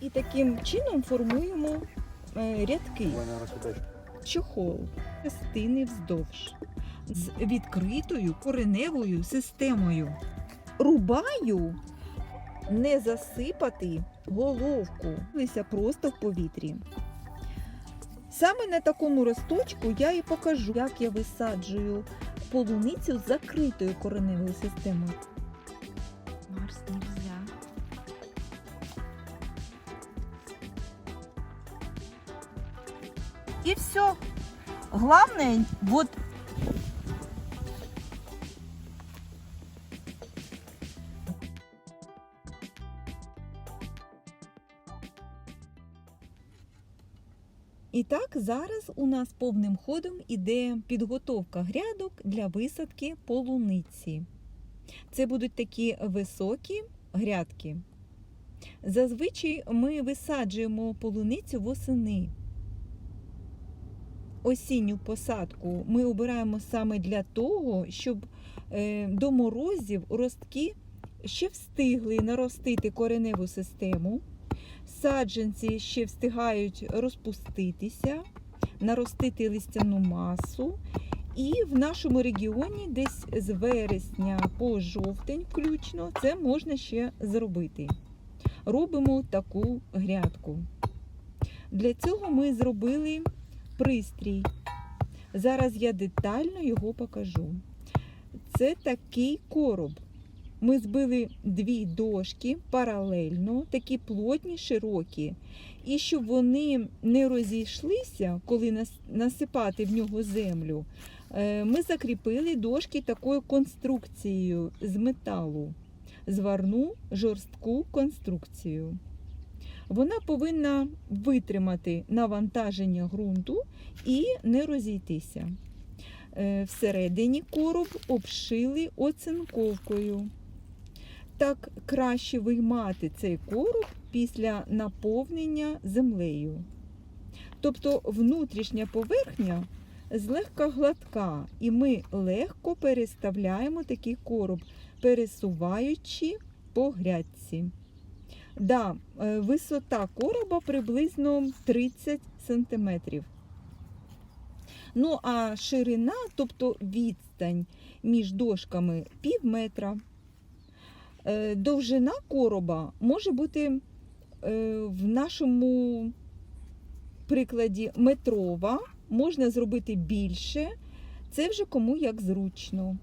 І таким чином формуємо е, рядки. Чохол частини вздовж з відкритою кореневою системою. Рубаю не засипати головку, лися просто в повітрі. Саме на такому росточку я і покажу, як я висаджую полуницю з закритою кореневою системою. Главное, вот І так, зараз у нас повним ходом іде підготовка грядок для висадки полуниці. Це будуть такі високі грядки. Зазвичай ми висаджуємо полуницю восени. Осінню посадку ми обираємо саме для того, щоб е, до морозів ростки ще встигли наростити кореневу систему. Саджанці ще встигають розпуститися, наростити листяну масу. І в нашому регіоні десь з вересня по жовтень включно це можна ще зробити. Робимо таку грядку. Для цього ми зробили пристрій. Зараз я детально його покажу. Це такий короб. Ми збили дві дошки паралельно, такі плотні, широкі. І щоб вони не розійшлися, коли насипати в нього землю, е, ми закріпили дошки такою конструкцією з металу, зварну жорстку конструкцію. Вона повинна витримати навантаження ґрунту і не розійтися. Е, Всередині короб обшили оцинковкою. Так краще виймати цей короб після наповнення землею. Тобто внутрішня поверхня злегка гладка, і ми легко переставляємо такий короб, пересуваючи по грядці. Да, е, висота короба приблизно 30 см. Ну а ширина, тобто відстань між дошками пів метра. Е, Довжина короба може бути е, в нашому прикладі метрова, можна зробити більше, це вже кому як зручно.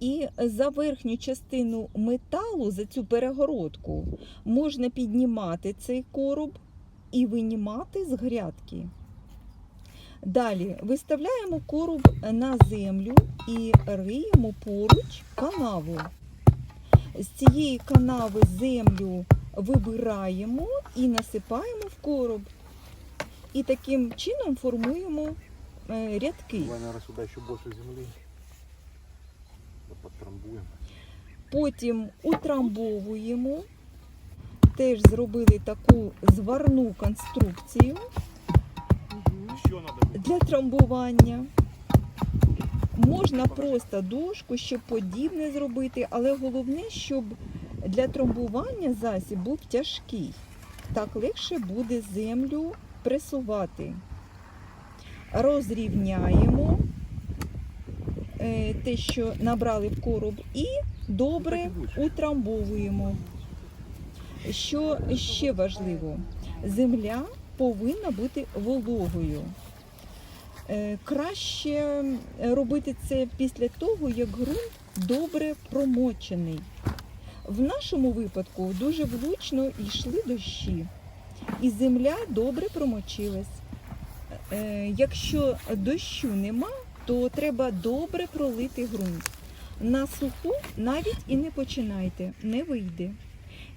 І за верхню частину металу, за цю перегородку, можна піднімати цей короб і винімати з грядки. Далі виставляємо короб на землю і риємо поруч канаву. З цієї канави землю вибираємо і насипаємо в короб. І таким чином формуємо е, рядки. Буквально розсудачку більше землі. Да Подтрамбуємо. Потім утрамбовуємо. Теж зробили таку зварну конструкцію для трамбування. Можна просто дошку, щоб подібне зробити, але головне, щоб для трамбування засіб був тяжкий. Так легше буде землю пресувати. Розрівняємо те, що набрали в короб, і добре утрамбовуємо. Що ще важливо, земля повинна бути вологою. Е, Краще робити це після того, як ґрунт добре промочений. В нашому випадку дуже влучно йшли дощі, і земля добре промочилась. Е, Якщо дощу нема, то треба добре пролити ґрунт. На суху навіть і не починайте, не вийде.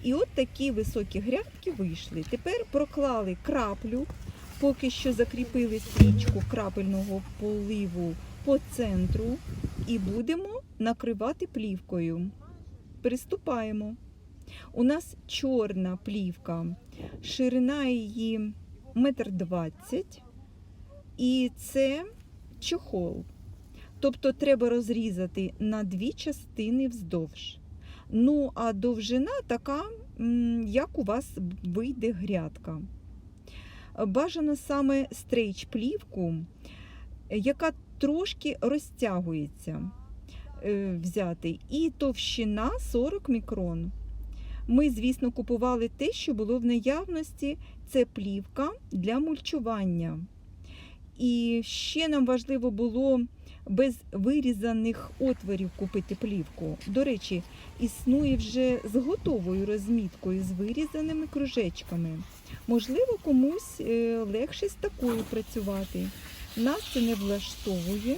І от такі високі грядки вийшли. Тепер проклали краплю, поки що закріпили стрічку крапельного поливу по центру і будемо накривати плівкою. Приступаємо. У нас чорна плівка, ширина її метр двадцять, і це чохол. Тобто треба розрізати на дві частини вздовж. Ну, а довжина така як у вас вийде грядка. Бажано саме стрейч плівку, яка трошки розтягується е, взяти, і товщина 40 мікрон. Ми, звісно, купували те, що було в наявності. Це плівка для мульчування. І ще нам важливо було без вирізаних отворів купити плівку. До речі, існує вже з готовою розміткою, з вирізаними кружечками. Можливо, комусь е, легше з такою працювати. Нас це не влаштовує.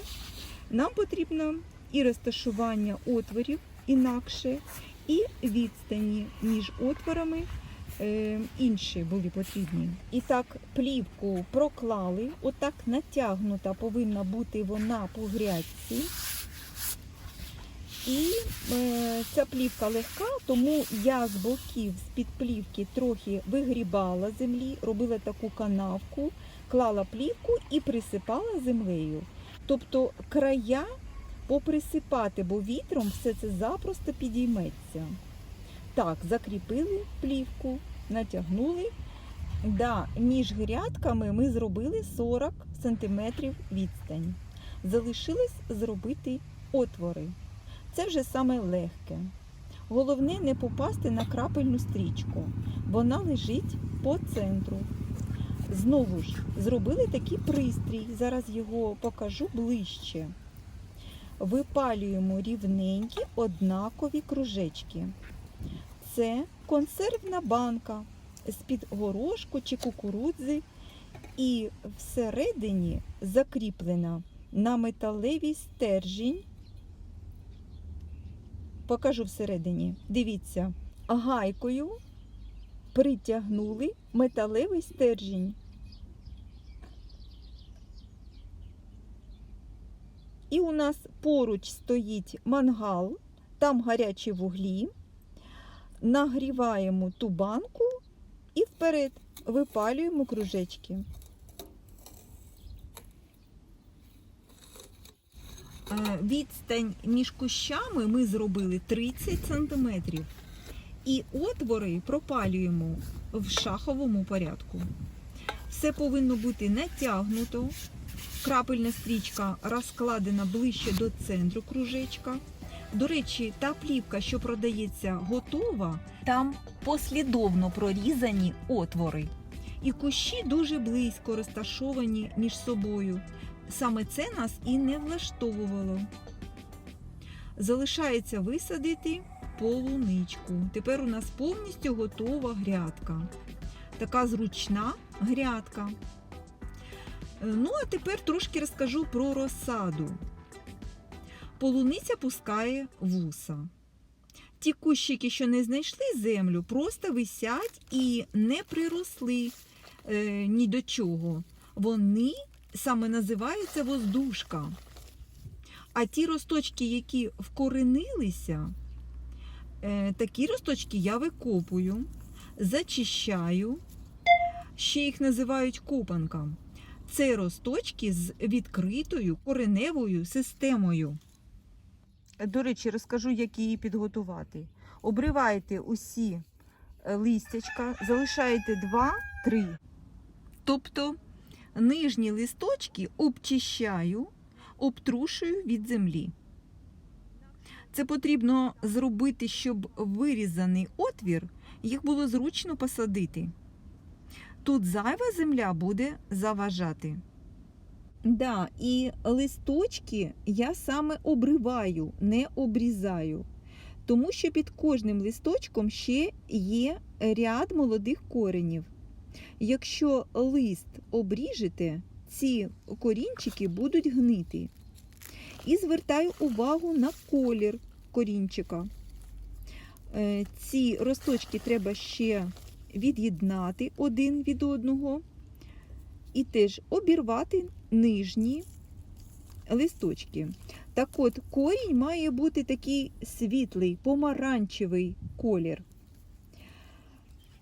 Нам потрібно і розташування отворів інакше, і відстані між отворами інші були потрібні. І так, плівку проклали, отак натягнута повинна бути вона по грядці. І е, ця плівка легка, тому я з боків з-під плівки трохи вигрібала землі, робила таку канавку, клала плівку і присипала землею. Тобто края поприсипати, бо вітром все це запросто підійметься. Так, закріпили плівку, натягнули. Да, між грядками ми зробили 40 см відстань. Залишилось зробити отвори. Це вже саме легке. Головне не попасти на крапельну стрічку. Вона лежить по центру. Знову ж зробили такий пристрій. Зараз його покажу ближче. Випалюємо рівненькі однакові кружечки. Це консервна банка з-під горошку чи кукурудзи, і всередині закріплена на металевій стержінь. Покажу всередині. Дивіться, гайкою притягнули металевий стержінь. І у нас поруч стоїть мангал, там гарячі вуглі. Нагріваємо ту банку і вперед випалюємо кружечки. Е, Відстань між кущами ми зробили 30 см. І отвори пропалюємо в шаховому порядку. Все повинно бути натягнуто. Крапельна стрічка розкладена ближче до центру кружечка. До речі, та плівка, що продається готова, там послідовно прорізані отвори. І кущі дуже близько розташовані між собою. Саме це нас і не влаштовувало. Залишається висадити полуничку. Тепер у нас повністю готова грядка. Така зручна грядка. Е, Ну, а тепер трошки розкажу про розсаду. Полуниця пускає вуса. Ті кущики, що не знайшли землю, просто висять і не приросли е, ні до чого. Вони саме називаються воздушка. А ті росточки, які вкоренилися, е, такі росточки я викопую, зачищаю, ще їх називають копанка. Це росточки з відкритою кореневою системою. До речі, розкажу, як її підготувати. Обриваєте усі е, листячка, залишаєте 2-3. Тобто нижні листочки обчищаю, обтрушую від землі. Це потрібно зробити, щоб вирізаний отвір їх було зручно посадити. Тут зайва земля буде заважати. Да, і листочки я саме обриваю, не обрізаю. Тому що під кожним листочком ще є ряд молодих коренів. Якщо лист обріжете, ці корінчики будуть гнити. І звертаю увагу на колір корінчика. Е, Ці росточки треба ще від'єднати один від одного і теж обірвати нижні листочки. Так от, корінь має бути такий світлий, помаранчевий колір.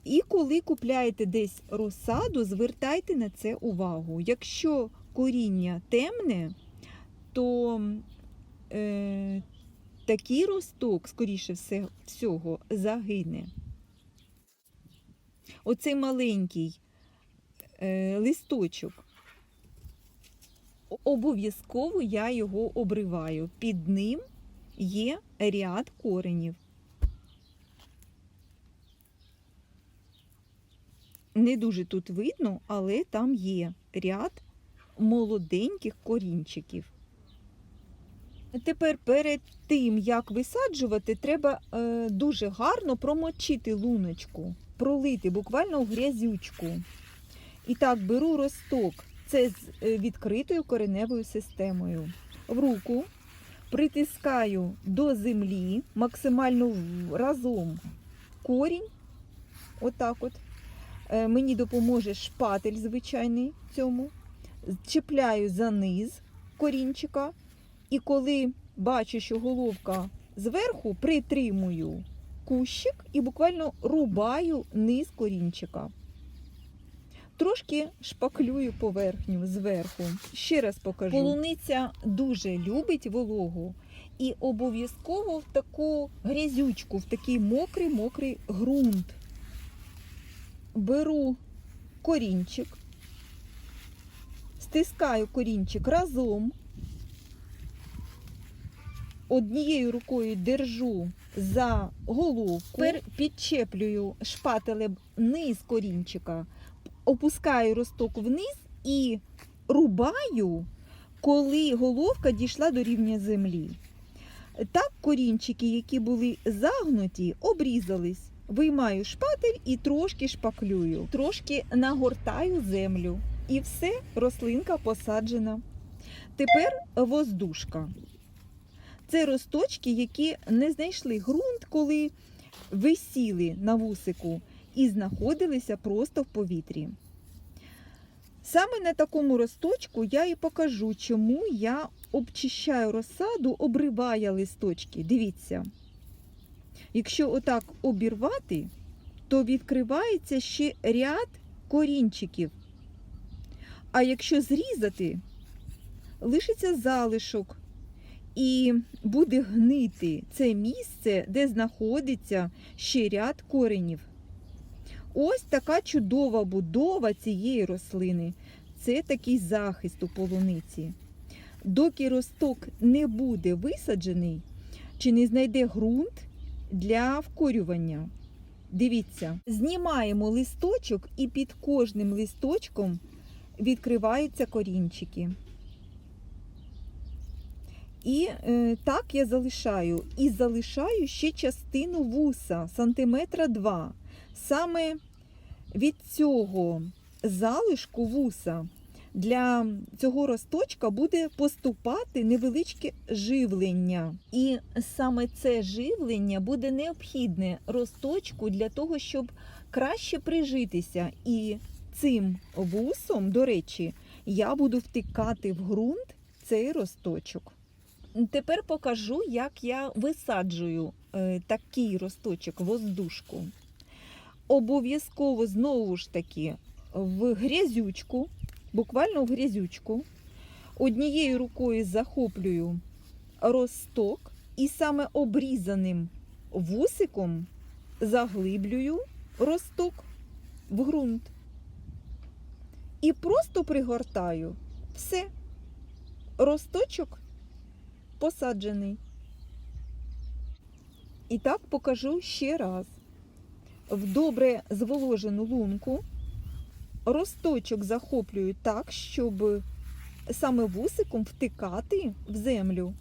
І коли купляєте десь розсаду, звертайте на це увагу. Якщо коріння темне, то е, такий росток, скоріше все, всього, загине. оцей маленький листочок. Обов'язково я його обриваю. Під ним є ряд коренів. Не дуже тут видно, але там є ряд молоденьких корінчиків. Тепер перед тим, як висаджувати, треба е, дуже гарно промочити луночку, пролити буквально в грязючку. І так беру росток, це з е, відкритою кореневою системою. В руку притискаю до землі максимально разом корінь. Отак от. Е, Мені допоможе шпатель звичайний цьому. Чіпляю за низ корінчика. І коли бачу, що головка зверху, притримую кущик і буквально рубаю низ корінчика. Трошки шпаклюю поверхню зверху. Ще раз покажу. Полуниця дуже любить вологу і обов'язково в таку грязючку, в такий мокрий мокрий ґрунт. Беру корінчик, стискаю корінчик разом. Однією рукою держу за головку, Тепер підчеплюю шпателем низ корінчика, опускаю росток вниз і рубаю, коли головка дійшла до рівня землі. Так корінчики, які були загнуті, обрізались. Виймаю шпатель і трошки шпаклюю, трошки нагортаю землю. І все, рослинка посаджена. Тепер воздушка. Це росточки, які не знайшли ґрунт, коли висіли на вусику і знаходилися просто в повітрі. Саме на такому росточку я і покажу, чому я обчищаю розсаду, обриваю листочки. Дивіться. Якщо отак обірвати, то відкривається ще ряд корінчиків. А якщо зрізати, лишиться залишок і буде гнити це місце, де знаходиться ще ряд коренів. Ось така чудова будова цієї рослини. Це такий захист у полуниці. Доки росток не буде висаджений, чи не знайде ґрунт для вкорювання. Дивіться, знімаємо листочок, і під кожним листочком відкриваються корінчики. І е, так я залишаю. І залишаю ще частину вуса, сантиметра 2. Саме від цього залишку вуса для цього росточка буде поступати невеличке живлення. І саме це живлення буде необхідне росточку для того, щоб краще прижитися. І цим вусом, до речі, я буду втикати в ґрунт цей росточок. Тепер покажу, як я висаджую е, такий росточок воздушку. Обов'язково знову ж таки в грязючку, буквально в грязючку. Однією рукою захоплюю росток і саме обрізаним вусиком заглиблюю росток в ґрунт. І просто пригортаю все. Росточок посаджений. І так покажу ще раз. В добре зволожену лунку росточок захоплюю так, щоб саме вусиком втикати в землю.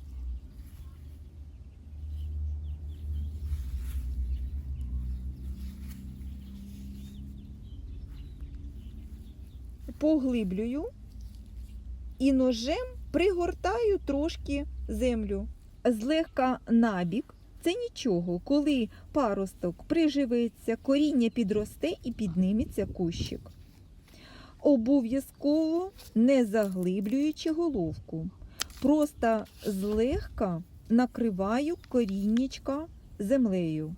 Поглиблюю і ножем пригортаю трошки землю. Злегка набік це нічого, коли паросток приживеться, коріння підросте і підніметься кущик. Обов'язково не заглиблюючи головку. Просто злегка накриваю коріннячка землею.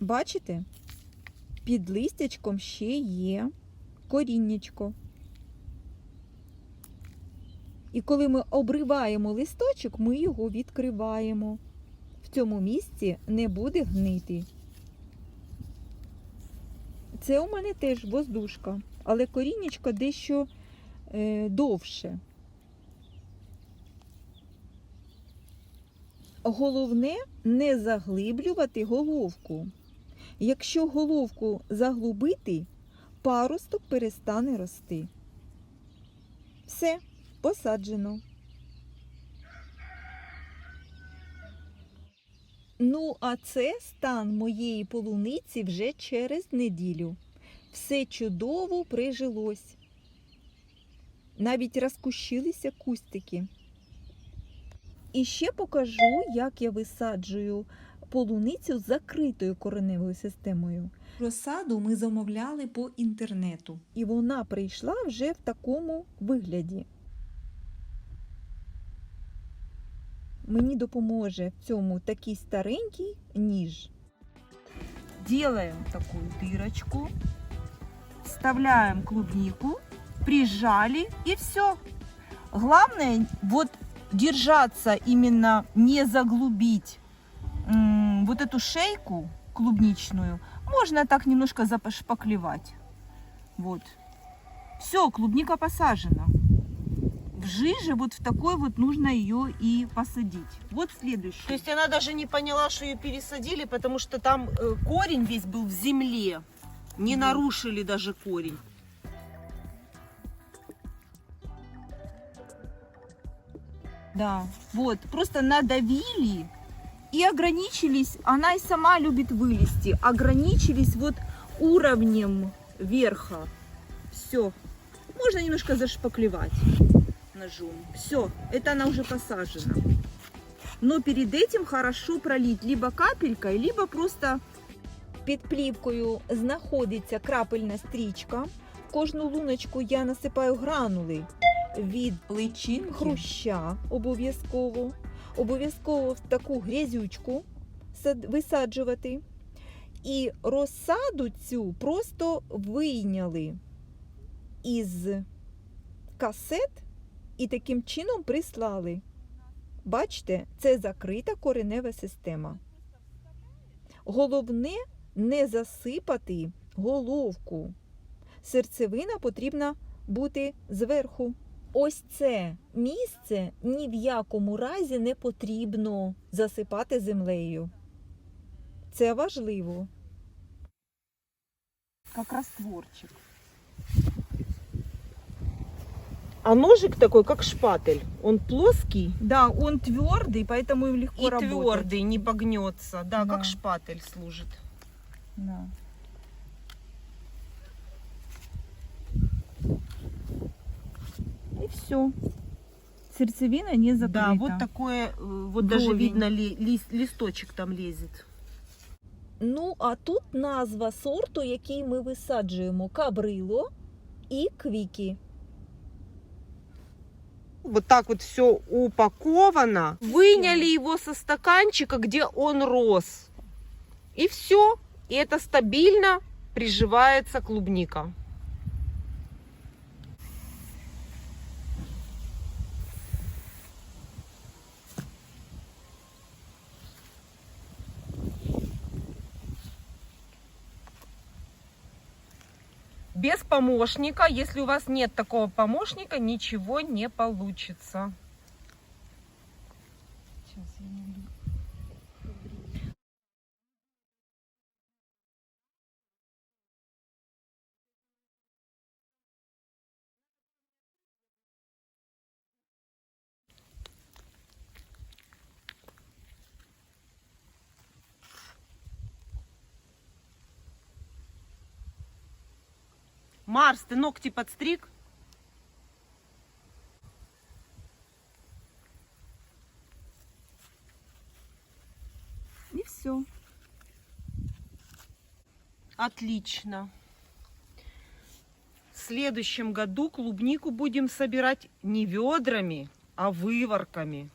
Бачите? Під листячком ще є коріннячко. І коли ми обриваємо листочок, ми його відкриваємо. В цьому місці не буде гнити. Це у мене теж воздушка, але корінечко дещо е, довше. Головне не заглиблювати головку. Якщо головку заглубити, паросток перестане рости. Все, посаджено. Ну, а це стан моєї полуниці вже через неділю. Все чудово прижилось. Навіть розкущилися кустики. І ще покажу, як я висаджую полуницю з закритою кореневою системою. Розсаду ми замовляли по інтернету, і вона прийшла вже в такому вигляді. Мені допоможе в цьому такий старенький ніж. Делаем такую дырочку, вставляем клубнику, прижали и все. Главное вот держаться именно, не заглубить вот эту шейку клубничную. Можно так немножко запошпаклевать. Вот. Все, клубника посажена. В жиже вот в такой вот нужно ее и посадить. Вот следующий. То есть она даже не поняла, что ее пересадили, потому что там э, корень весь был в земле. Не нарушили даже корень. Да, вот, просто надавили и ограничились, она и сама любит вылезти, ограничились вот уровнем верха. Все. Можно немножко зашпаклевать ножом. Все, это она уже посажена. Но перед этим хорошо пролить либо капелькой, либо просто під плівкою знаходиться крапельна стрічка. В кожну луночку я насипаю гранули від личин хруща обов'язково. Обов'язково в таку грязючку висаджувати. І розсаду цю просто вийняли із касет і таким чином прислали. Бачите, це закрита коренева система. Головне не засипати головку. Серцевина потрібна бути зверху. Ось це місце ні в якому разі не потрібно засипати землею. Це важливо. Як растворчик. А ножик такой, как шпатель. Он плоский Да, он твердый, поэтому им легко и работать. твердый, не погнется. Да, Да. как шпатель служит. Да. все. Сердцевина не закрыта. Да, вот такое, э, вот даже Вровень. видно ли- лист- листочек там лезет. Ну, а тут назва сорту, який ми висаджуємо: кабрило і квіки. Вот так вот все упаковано. Выняли его со стаканчика, где он рос. И все. И это стабильно приживается клубника. Без помощника, если у вас нет такого помощника, ничего не получится. Сейчас я найду. Марс, ты ногти подстриг? І все. Отлично. В следующем году клубнику будем собирать не ведрами, а выворками.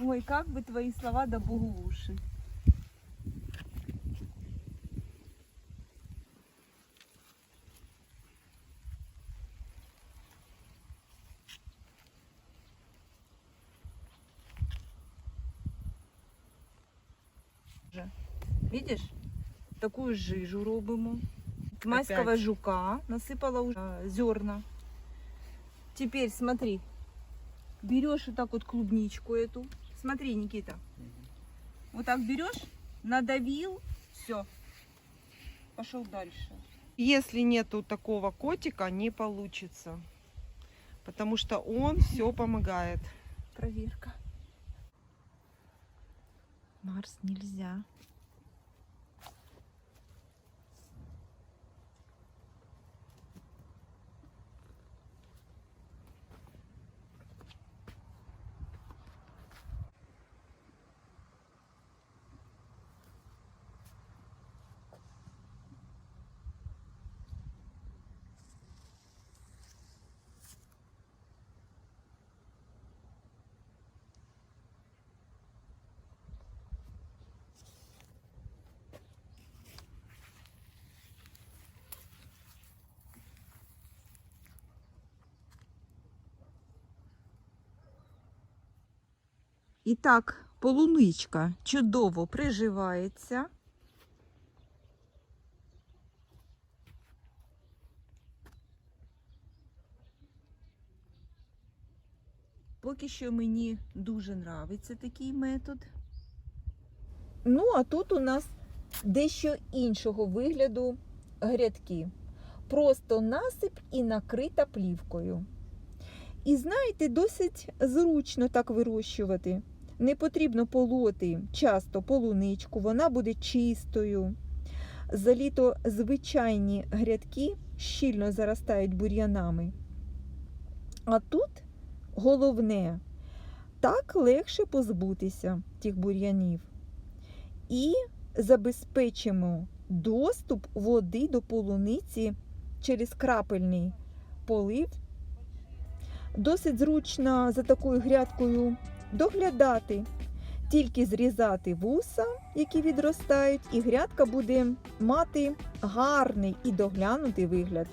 Ой, как бы твои слова да богу уши. Видиш? Таку жижу робимо. Майського Опять. жука насыпала уже а, зерна. Теперь смотри, берешь вот так вот клубничку эту. Смотри, Никита. Вот так берешь, надавил, все. Пошел дальше. Если нету такого котика, не получится. Потому что он все помогает. Проверка. Марс нельзя. І так, полуничка чудово приживається. Поки що мені дуже нравиться такий метод. Ну, а тут у нас дещо іншого вигляду грядки. Просто насип і накрита плівкою. І знаєте, досить зручно так вирощувати. Не потрібно полоти часто полуничку, вона буде чистою. За літо звичайні грядки щільно заростають бур'янами. А тут головне, так легше позбутися тих бур'янів. І забезпечимо доступ води до полуниці через крапельний полив Досить зручно за такою грядкою доглядати, тільки зрізати вуса, які відростають, і грядка буде мати гарний і доглянутий вигляд.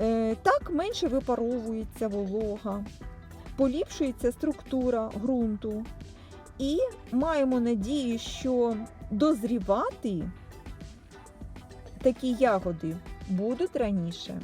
Е, Так менше випаровується волога, поліпшується структура ґрунту. І маємо надію, що дозрівати такі ягоди будуть раніше.